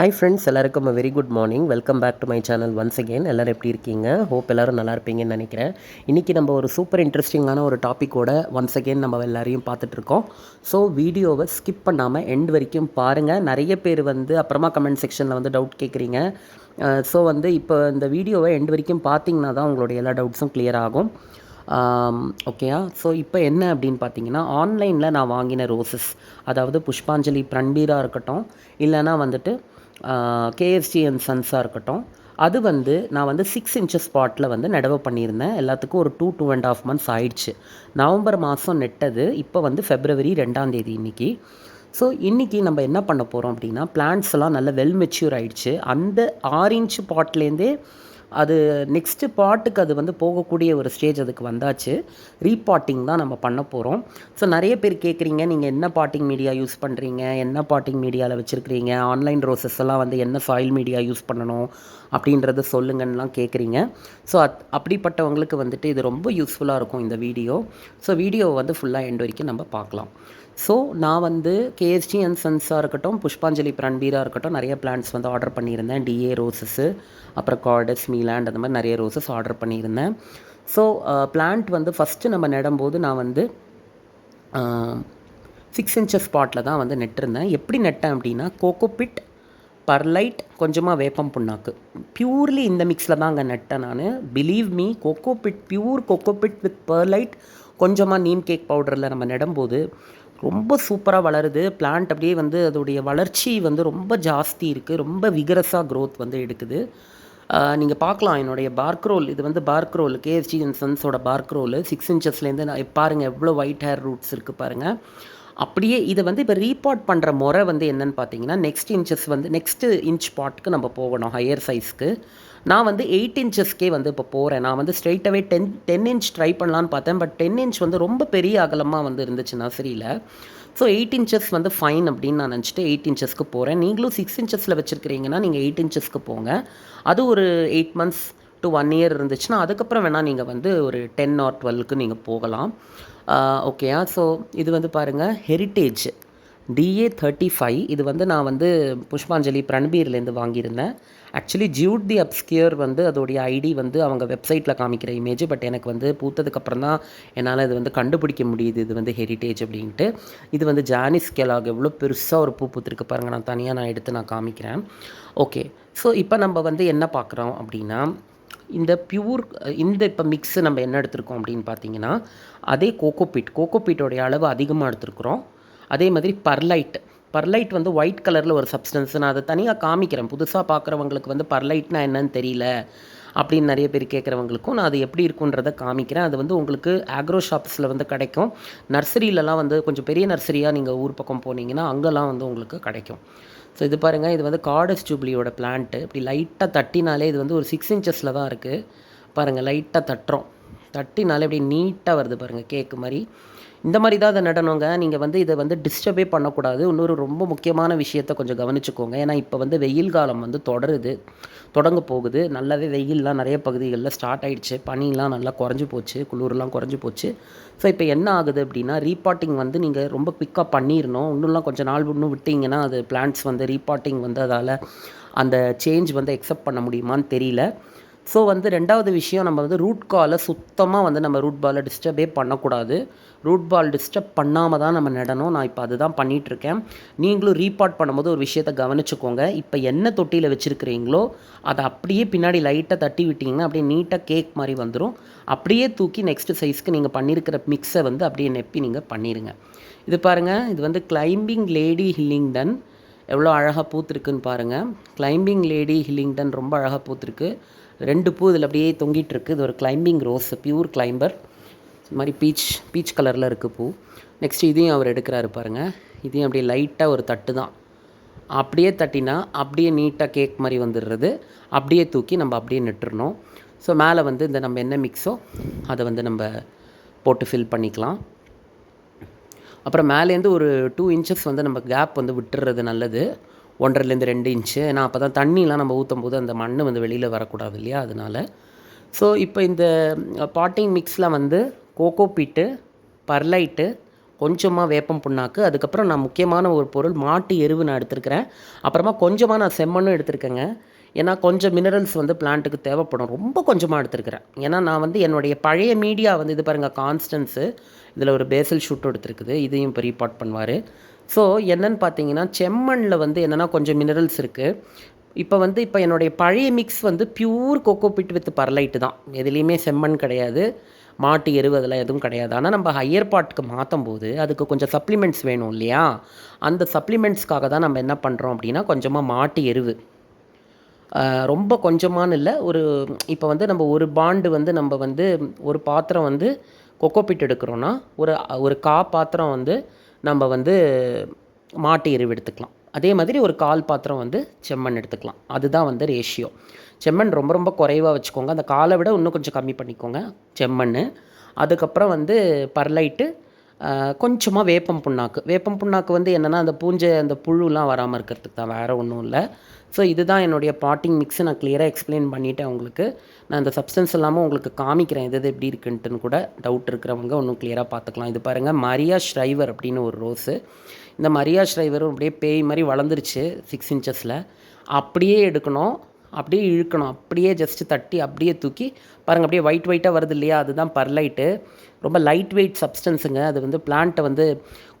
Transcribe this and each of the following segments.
Hi friends எல்லாருக்கும் very good morning welcome back to my channel once again எல்லோரும் எப்படி இருக்கீங்க? ஹோப் எல்லோரும் நல்லா இருப்பீங்கன்னு நினைக்கிறேன். இன்றைக்கி நம்ம ஒரு சூப்பர் இன்ட்ரெஸ்டிங்கான ஒரு டாப்பிக்கோட ஒன்ஸ் அகேன் நம்ம எல்லாரையும் பார்த்துட்ருக்கோம் ஸோ வீடியோவை ஸ்கிப் பண்ணாமல் எண்ட் வரைக்கும் பாருங்கள் நிறைய பேர் வந்து அப்புறமா கமெண்ட் செக்ஷனில் வந்து டவுட் கேட்குறீங்க ஸோ வந்து இப்போ இந்த வீடியோவை எண்ட் வரைக்கும் பார்த்தீங்கன்னா தான் உங்களுடைய எல்லா டவுட்ஸும் கிளியர் ஆகும். ஓகேயா ஸோ இப்போ என்ன அப்படின்னு பார்த்தீங்கன்னா ஆன்லைனில் நான் வாங்கின ரோசஸ் அதாவது புஷ்பாஞ்சலி பிரண்பீராக இருக்கட்டும் இல்லைனா வந்துட்டு கேஎஃப்சி அண்ட் சன்ஸாக இருக்கட்டும். அது வந்து நான் வந்து சிக்ஸ் இன்ச்சஸ் ஸ்பாட்டில் வந்து நடவு பண்ணியிருந்தேன். எல்லாத்துக்கும் ஒரு two two and half months ஆயிடுச்சு. நவம்பர் மாதம் நெட்டது. இப்போ வந்து ஃபெப்ரவரி ரெண்டாம் தேதி இன்றைக்கி ஸோ இன்றைக்கி நம்ம என்ன பண்ண போகிறோம் அப்படின்னா பிளான்ட்ஸ் எல்லாம் நல்ல வெல் மெச்சூர் ஆயிடுச்சு. அந்த ஆறு இன்ச் பாட்லேருந்தே அது நெக்ஸ்ட்டு பாட்டுக்கு அது வந்து போகக்கூடிய ஒரு ஸ்டேஜ் அதுக்கு வந்தாச்சு. ரீபாட்டிங் தான் நம்ம பண்ண போகிறோம் ஸோ நிறைய பேர் கேட்குறீங்க நீங்கள் என்ன பாட்டிங் மீடியா யூஸ் பண்ணுறீங்க என்ன பாட்டிங் மீடியாவில் வச்சுருக்கிறீங்க? ஆன்லைன் ரோசஸ் எல்லாம் வந்து என்ன சாயில் மீடியா யூஸ் பண்ணணும்? அப்படின்றத சொல்லுங்கன்னெலாம் கேட்குறீங்க ஸோ அத் அப்படிப்பட்டவங்களுக்கு வந்துட்டு இது ரொம்ப யூஸ்ஃபுல்லாக இருக்கும் இந்த வீடியோ. ஸோ வீடியோவை வந்து ஃபுல்லாக எண்ட் வரைக்கும் நம்ம பார்க்கலாம். ஸோ நான் வந்து கேஎஸ்டி அண்ட் சன்ஸாக இருக்கட்டும் புஷ்பாஞ்சலி பிரண்பீராக இருக்கட்டும் நிறைய பிளான்ஸ் வந்து ஆர்டர் பண்ணியிருந்தேன். டிஏ ரோசஸ்ஸு அப்புறம் கார்டஸ் மீலாண்ட் அந்த மாதிரி நிறைய ரோசஸ் ஆர்டர் பண்ணியிருந்தேன். ஸோ பிளான்ட் வந்து ஃபஸ்ட்டு நம்ம நடும்போது நான் வந்து சிக்ஸ் இன்ச்சஸ் ஸ்பாட்டில் தான் வந்து நெட்டிருந்தேன். எப்படி நெட்டேன் அப்படின்னா கோகோபிட் பர்லைட் கொஞ்சமாக வேப்பம் புண்ணாக்கு. பியூர்லி இந்த மிக்ஸில் தான் அங்கே நட்டேன் நான். Believe me cocopeat pure peat with perlite கொஞ்சமாக நீம் கேக் பவுடரில் நம்ம நடும்போது ரொம்ப சூப்பராக வளருது. பிளான்ட் அப்படியே வந்து அதோடைய வளர்ச்சி வந்து ரொம்ப ஜாஸ்தி இருக்குது ரொம்ப விகரஸாக க்ரோத் வந்து எடுக்குது. நீங்கள் பார்க்கலாம். என்னுடைய பார்க்ரோல் இது வந்து பார்க்ரோல் கேஎஸ்டி அண்ட் சன்ஸோட பார்க்ரோல் சிக்ஸ் இன்ச்சஸ்லேருந்து நான் பாருங்கள் எவ்வளோ ஒயிட் ஹேர் ரூட்ஸ் இருக்குது பாருங்கள் அப்படியே இதை வந்து இப்போ ரீபாட் பண்ணுற முறை வந்து என்னென்னு பார்த்தீங்கன்னா நெக்ஸ்ட் இன்ச்சஸ் வந்து நெக்ஸ்ட்டு இன்ச் பாட்டுக்கு நம்ம போகணும் ஹையர் சைஸ்க்கு நான் வந்து எயிட் இன்ச்சஸ்க்கே வந்து இப்போ போகிறேன் நான் வந்து ஸ்ட்ரைட்டாகவே டென் டென் இன்ச் ட்ரை பண்ணலான்னு பார்த்தேன். பட் டென் இன்ச் வந்து ரொம்ப பெரிய அகலமாக வந்து இருந்துச்சு நர்சரியில். ஸோ எயிட் இன்ச்சஸ் வந்து ஃபைன் அப்படின்னு நான் நினச்சிட்டு எயிட் இன்ச்சஸ்க்கு போகிறேன் நீங்களும் சிக்ஸ் இன்ச்சஸில் வச்சுருக்கிறீங்கன்னா நீங்கள் எயிட் இன்ச்சஸ்க்கு போங்க. அது ஒரு eight months to one year இருந்துச்சுன்னா அதுக்கப்புறம் வேணால் நீங்கள் வந்து ஒரு டென் ஆர் டுவெல்க்கு நீங்கள் போகலாம். ஓகேயா ஸோ இது வந்து பாருங்கள் ஹெரிட்டேஜ் டிஏ தேர்ட்டி ஃபைவ் இது வந்து நான் வந்து புஷ்பாஞ்சலி பிரண்பீர்லேருந்து வாங்கியிருந்தேன். ஆக்சுவலி ஜியூட் தி அப்ஸ்கியர் வந்து அதோடைய ஐடி வந்து அவங்க வெப்சைட்டில் காமிக்கிற இமேஜ் பட் எனக்கு வந்து பூத்ததுக்கப்புறம் தான் என்னால் இது வந்து கண்டுபிடிக்க முடியுது இது வந்து ஹெரிட்டேஜ் அப்படின்ட்டு. இது வந்து ஜானிஸ் கெலாக் எவ்வளோ பெருசாக ஒரு பூ பூத்துருக்கு பாருங்கள் நான் தனியாக நான் எடுத்து நான் காமிக்கிறேன். ஓகே ஸோ இப்போ நம்ம வந்து என்ன பார்க்குறோம் அப்படின்னா இந்த பியூர் இந்த இப்போ மிக்ஸு நம்ம என்ன எடுத்திருக்கோம் அப்படின்னு பார்த்தீங்கன்னா அதே கோகோபீட் கோகோபீட்டோடைய அளவு அதிகமாக எடுத்துருக்குறோம். அதே மாதிரி பர்லைட் பர்லைட் வந்து ஒயிட் கலரில் ஒரு சப்ஸ்டன்ஸ் நான் அதை தனியாக காமிக்கிறேன். புதுசாக பார்க்குறவங்களுக்கு வந்து பர்லைட்னா என்னன்னு தெரியல அப்படின்னு நிறைய பேர் கேட்குறவங்களுக்கும் நான் அது எப்படி இருக்குன்றதை காமிக்கிறேன். அது வந்து உங்களுக்கு ஆக்ரோ ஷாப்ஸில் வந்து கிடைக்கும். நர்சரியிலலாம் வந்து கொஞ்சம் பெரிய நர்சரியாக நீங்கள் ஊர் பக்கம் போனீங்கன்னா அங்கெல்லாம் வந்து உங்களுக்கு கிடைக்கும். ஸோ இது பாருங்கள் இது வந்து காடஸ் ஜூப்ளியோட பிளான்ட்டு இப்படி லைட்டாக தட்டினாலே இது வந்து ஒரு சிக்ஸ் இன்ச்சஸில் தான் இருக்குது பாருங்கள் லைட்டாக தட்டுறோம். தட்டினாலே இப்படி நீட்டாக வருது பாருங்கள் கேக்கு மாதிரி. இந்த மாதிரி தான் அதை நடனங்க நீங்கள் வந்து இதை வந்து டிஸ்டர்பே பண்ணக்கூடாது. இன்னொரு ரொம்ப முக்கியமான விஷயத்தை கொஞ்சம் கவனிச்சுக்கோங்க. ஏன்னா இப்போ வந்து வெயில் காலம் வந்து தொடருது. தொடங்க போகுது. நல்லாவே வெயில்லாம் நிறைய பகுதிகளில் ஸ்டார்ட் ஆகிடுச்சு பனிலாம் நல்லா குறைஞ்சி போச்சு. குளிர்லாம் குறைஞ்சி போச்சு. ஸோ இப்போ என்ன ஆகுது அப்படின்னா ரீபாட்டிங் வந்து நீங்கள் ரொம்ப பிக்கப் பண்ணிடணும் இன்னும்லாம் கொஞ்சம் நாள் இன்னும் விட்டிங்கன்னா அது பிளான்ட்ஸ் வந்து ரீபாட்டிங் வந்து அதால் அந்த சேஞ்ச் வந்து எக்ஸப்ட் பண்ண முடியுமான்னு தெரியல. ஸோ வந்து ரெண்டாவது விஷயம் நம்ம வந்து ரூட் காலை சுத்தமாக வந்து நம்ம ரூட் பாலை டிஸ்டர்பே பண்ணக்கூடாது. ரூட் பால் டிஸ்டர்ப் பண்ணாமல் தான் நம்ம நடணும். நான் இப்போ அதுதான் பண்ணிகிட்ருக்கேன் நீங்களும் ரீபாட் பண்ணும்போது ஒரு விஷயத்தை கவனிச்சுக்கோங்க. இப்போ என்ன தொட்டியில் வச்சுருக்கிறீங்களோ அதை அப்படியே பின்னாடி லைட்டாக தட்டி விட்டிங்கன்னா அப்படியே நீட்டாக கேக் மாதிரி வந்துடும் அப்படியே தூக்கி நெக்ஸ்ட் சைஸ்க்கு நீங்கள் பண்ணியிருக்கிற மிக்ஸை வந்து அப்படியே நெப்பி நீங்கள் பண்ணிடுங்க இது பாருங்கள் இது வந்து கிளைம்பிங் லேடி ஹில்லிங்டன் எவ்வளோ அழகாக பூத்துருக்குன்னு பாருங்கள் கிளைம்பிங் லேடி ஹில்லிங்டன் ரொம்ப அழகாக பூத்துருக்கு. ரெண்டு பூ இதில் அப்படியே தொங்கிட்டு இருக்குது இது ஒரு கிளைம்பிங் ரோஸ் பியூர் கிளைம்பர் இது மாதிரி பீச் பீச் கலரில் இருக்குது பூ. நெக்ஸ்ட் இதையும் அவர் எடுக்கிறாரு பாருங்கள் இதையும் அப்படியே லைட்டாக ஒரு தட்டு தான். அப்படியே தட்டினா அப்படியே நீட்டாக கேக் மாதிரி வந்துடுறது. அப்படியே தூக்கி நம்ம அப்படியே நட்டுறணும். ஸோ மேலே வந்து இந்த நம்ம என்ன மிக்ஸோ அதை வந்து நம்ம போட்டு ஃபில் பண்ணிக்கலாம். அப்புறம் மேலேருந்து ஒரு டூ இன்ச்சஸ் வந்து நம்ம கேப் வந்து விட்டுறது நல்லது. ஒன்றரைலேருந்து ரெண்டு இன்ச்சு ஏன்னா அப்போ தான் தண்ணிலாம் நம்ம ஊற்றும் போது அந்த மண் வந்து வெளியில் வரக்கூடாது இல்லையா? அதனால். ஸோ இப்போ இந்த பாட்டிங் மிக்ஸில் வந்து கோகோ பீட்டு பர்லைட்டு கொஞ்சமாக வேப்பம் புண்ணாக்கு அதுக்கப்புறம் நான் முக்கியமான ஒரு பொருள் மாட்டு எருவு நான் எடுத்திருக்கிறேன். அப்புறமா கொஞ்சமாக நான் செம்மண்ணும் எடுத்திருக்கேங்க. ஏன்னா கொஞ்சம் மினரல்ஸ் வந்து பிளான்ட்டுக்கு தேவைப்படும். ரொம்ப கொஞ்சமாக எடுத்துருக்கிறேன். ஏன்னா நான் வந்து என்னுடைய பழைய மீடியா வந்து இது பாருங்கள் கான்ஸ்டன்ஸு இதில் ஒரு பேசல் ஷூட் எடுத்துருக்குது. இதையும் இப்போ ரீபார்ட் பண்ணுவார். ஸோ என்னென்னு பார்த்தீங்கன்னா செம்மண்ணில் வந்து என்னென்னா கொஞ்சம் மினரல்ஸ் இருக்குது இப்போ வந்து இப்போ என்னுடைய பழைய மிக்ஸ் வந்து பியூர் பிட் வித் பர்லைட்டு தான். எதுலேயுமே செம்மண் கிடையாது. மாட்டு எருவு அதெல்லாம் எதுவும் கிடையாது. ஆனால் நம்ம ஹையர் பாட்டுக்கு மாற்றும் போது அதுக்கு கொஞ்சம் சப்ளிமெண்ட்ஸ் வேணும் இல்லையா? அந்த சப்ளிமெண்ட்ஸ்க்காக தான் நம்ம என்ன பண்ணுறோம் அப்படின்னா கொஞ்சமாக மாட்டு எருவு. ரொம்ப கொஞ்சமானு இல்லை. ஒரு இப்போ வந்து நம்ம ஒரு பாண்டு வந்து நம்ம வந்து ஒரு பாத்திரம் வந்து கொக்கோ பிட் எடுக்கிறோன்னா ஒரு ஒரு கா பாத்திரம் வந்து நம்ம வந்து மாட்டு எருவு எடுத்துக்கலாம். அதே மாதிரி ஒரு கால் பாத்திரம் வந்து செம்மண் எடுத்துக்கலாம். அதுதான் வந்து ரேஷியோ செம்மண் ரொம்ப ரொம்ப குறைவாக வச்சுக்கோங்க. அந்த காலை விட இன்னும் கொஞ்சம் கம்மி பண்ணிக்கோங்க. செம்மண் அதுக்கப்புறம் வந்து பர்லைட்டு கொஞ்சமாக வேப்பம் புண்ணாக்கு. வேப்பம் புண்ணாக்கு வந்து என்னென்னா அந்த பூஞ்சை அந்த புழுலாம் வராமல் இருக்கிறதுக்கு தான் வேறு ஒன்றும் இல்லை. ஸோ இதுதான் என்னுடைய பாட்டிங் மிக்ஸை நான் கிளியராக எக்ஸ்பிளைன் பண்ணிவிட்டேன் உங்களுக்கு. நான் இந்த சப்ஸ்டன்ஸ் இல்லாமல் உங்களுக்கு காமிக்கிறேன் எது எது எப்படி இருக்குன்ட்டுன்னு கூட டவுட் இருக்கிறவங்க ஒன்றும் கிளியராக பார்த்துக்கலாம். இது பாருங்கள் மரியா ஷ்ரைவர் அப்படின்னு ஒரு ரோஸு இந்த மரியா ஷ்ரைவரும் அப்படியே பேய் மாதிரி வளர்ந்துருச்சு சிக்ஸ் இன்ச்சஸில் அப்படியே எடுக்கணும். அப்படியே இழுக்கணும். அப்படியே ஜஸ்ட்டு தட்டி அப்படியே தூக்கி பாருங்கள் அப்படியே ஒயிட் ஒயிட்டாக வருது இல்லையா? அதுதான் பர்லைட்டு ரொம்ப லைட் வெயிட் சப்ஸ்டன்ஸுங்க அது வந்து பிளான்ட்டை வந்து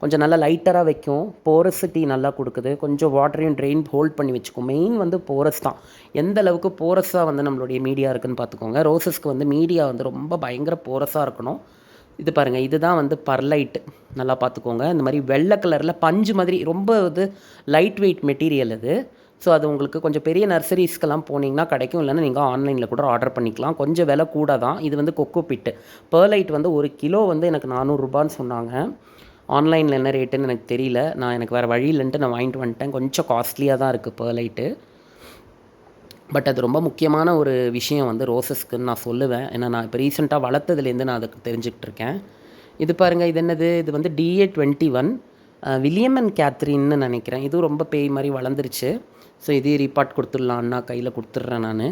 கொஞ்சம் நல்லா லைட்டராக வைக்கும். போரசிட்டி நல்லா கொடுக்குது. கொஞ்சம் வாட்டரையும் ட்ரெயின் ஹோல்ட் பண்ணி வச்சுக்கும். மெயின் வந்து போரஸ் தான். எந்த அளவுக்கு போரஸாக வந்து நம்மளுடைய மீடியா இருக்குதுன்னு பார்த்துக்கோங்க. ரோசஸ்க்கு வந்து மீடியா வந்து ரொம்ப பயங்கர போரஸாக இருக்கணும். இது பாருங்கள் இதுதான் வந்து பர்லைட்டு நல்லா பார்த்துக்கோங்க. இந்த மாதிரி வெள்ளை கலரில் பஞ்சு மாதிரி ரொம்ப இது லைட் வெயிட் மெட்டீரியல் இது ஸோ அது உங்களுக்கு கொஞ்சம் பெரிய நர்சரிஸ்க்கெல்லாம் போனீங்கன்னா கிடைக்கும். இல்லைன்னா நீங்கள் ஆன்லைனில் கூட ஆர்டர் பண்ணிக்கலாம். கொஞ்சம் விலை கூட தான். இது வந்து கொக்கோ பிட்டு பேர்லைட் வந்து ஒரு கிலோ வந்து எனக்கு நானூறுரூபான்னு சொன்னாங்க. ஆன்லைனில் என்ன ரேட்டுன்னு எனக்கு தெரியல. நான் எனக்கு வேறு வழி இல்லைன்ட்டு நான் வாங்கிட்டு வந்துட்டேன். கொஞ்சம் காஸ்ட்லியாக தான் இருக்குது பேர்லைட்டு பட் அது ரொம்ப முக்கியமான ஒரு விஷயம் வந்து ரோசஸ்க்குன்னு நான் சொல்லுவேன். ஏன்னா நான் இப்போ ரீசெண்டாக வளர்த்ததுலேருந்து நான் அதுக்கு தெரிஞ்சுக்கிட்டு இருக்கேன். இது பாருங்கள் இது என்னது? இது வந்து DA twenty one William and கேத்ரின்னு நினைக்கிறேன். இதுவும் ரொம்ப பேய் மாதிரி வளர்ந்துருச்சு. ஸோ இதையும் ரீபார்ட் கொடுத்துடலான்னா கையில் கொடுத்துட்றேன் நான்.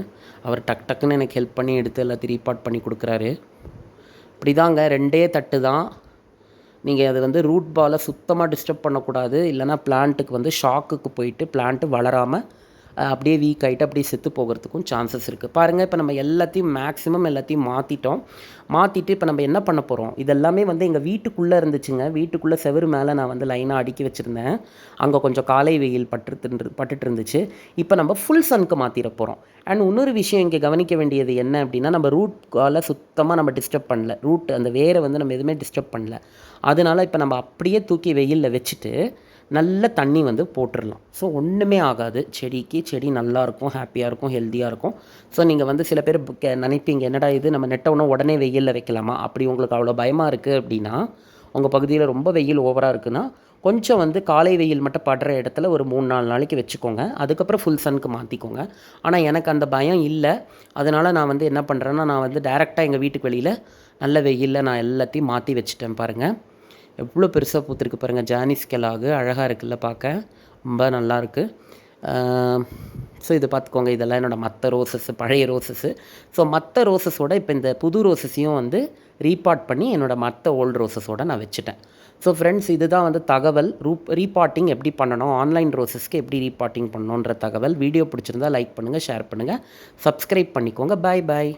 அவர் டக் டக்குன்னு எனக்கு ஹெல்ப் பண்ணி எடுத்து எல்லாத்தையும் ரீபார்ட் பண்ணி கொடுக்குறாரு. இப்படி தாங்க ரெண்டே தட்டு தான். நீங்கள் அது வந்து ரூட் பாலை சுத்தமாக டிஸ்டர்ப் பண்ணக்கூடாது. இல்லைனா பிளான்ட்டுக்கு வந்து ஷாக்குக்கு போயிட்டு பிளான்ட்டு வளராமல் அப்படியே வீக் ஆகிட்டு அப்படியே செத்து போகிறதுக்கும் சான்சஸ் இருக்குது பாருங்கள் இப்போ நம்ம எல்லாத்தையும் மேக்ஸிமம் எல்லாத்தையும் மாற்றிட்டோம் மாற்றிட்டு இப்போ நம்ம என்ன பண்ண போகிறோம் இதெல்லாமே வந்து எங்கள் வீட்டுக்குள்ளே இருந்துச்சுங்க. வீட்டுக்குள்ளே செவரு மேலே நான் வந்து லைனாக அடுக்கி வச்சுருந்தேன். அங்கே கொஞ்சம் காலை வெயில் பட்டு பட்டுட்டு இருந்துச்சு இப்போ நம்ம ஃபுல் சனுக்கு மாற்றிட போகிறோம் அண்ட் இன்னொரு விஷயம் இங்கே கவனிக்க வேண்டியது என்ன அப்படின்னா நம்ம ரூட் காலை சுத்தமாக நம்ம டிஸ்டர்ப் பண்ணல. ரூட் அந்த வேரை வந்து நம்ம எதுவுமே டிஸ்டர்ப் பண்ணல. அதனால் இப்போ நம்ம அப்படியே தூக்கி வெயிலில் வச்சுட்டு நல்ல தண்ணி வந்து போட்டுடலாம் ஸோ ஒன்றுமே ஆகாது. செடிக்கு செடி நல்லாயிருக்கும் ஹாப்பியாக இருக்கும் ஹெல்த்தியாக இருக்கும் ஸோ நீங்கள் வந்து சில பேர் நினைப்பீங்க. என்னடா இது? நம்ம நெட்டவுனா உடனே வெயிலில் வைக்கலாமா? அப்படி உங்களுக்கு அவ்வளோ பயமாக இருக்குது அப்படின்னா உங்கள் பகுதியில் ரொம்ப வெயில் ஓவராக இருக்குன்னா கொஞ்சம் வந்து காலை வெயில் மட்டும் படுற இடத்துல ஒரு மூணு நாலு நாளைக்கு வச்சுக்கோங்க. அதுக்கப்புறம் ஃபுல் சனுக்கு மாற்றிக்கோங்க ஆனால் எனக்கு அந்த பயம் இல்லை. அதனால் நான் வந்து என்ன பண்ணுறேன்னா நான் வந்து டேரெக்டாக எங்கள் வீட்டுக்கு வெளியில் நல்ல வெயிலில் நான் எல்லாத்தையும் மாற்றி வச்சுட்டேன் பாருங்கள் எவ்வளோ பெருசாக பூத்துருக்கு பாருங்கள் ஜானிஸ் கெலாகு அழகாக இருக்குல்ல பார்க்க. ரொம்ப நல்லாயிருக்கு ஸோ இது பார்த்துக்கோங்க. இதெல்லாம் என்னோடய மற்ற ரோசஸ்ஸு பழைய ரோசஸ்ஸு ஸோ மற்ற ரோசஸோட இப்போ இந்த புது ரோசஸையும் வந்து ரீபார்ட் பண்ணி என்னோடய மற்ற ஓல்டு ரோசஸோட நான் வச்சுட்டேன். ஸோ ஃப்ரெண்ட்ஸ் இதுதான் வந்து தகவல். ரூப் ரீபார்ட்டிங் எப்படி பண்ணணும்? ஆன்லைன் ரோசஸ்க்கு எப்படி ரீபார்ட்டிங் பண்ணணுன்ற தகவல். வீடியோ பிடிச்சிருந்தா லைக் பண்ணுங்கள் ஷேர் பண்ணுங்கள் சப்ஸ்கிரைப் பண்ணிக்கோங்க. பாய் பாய்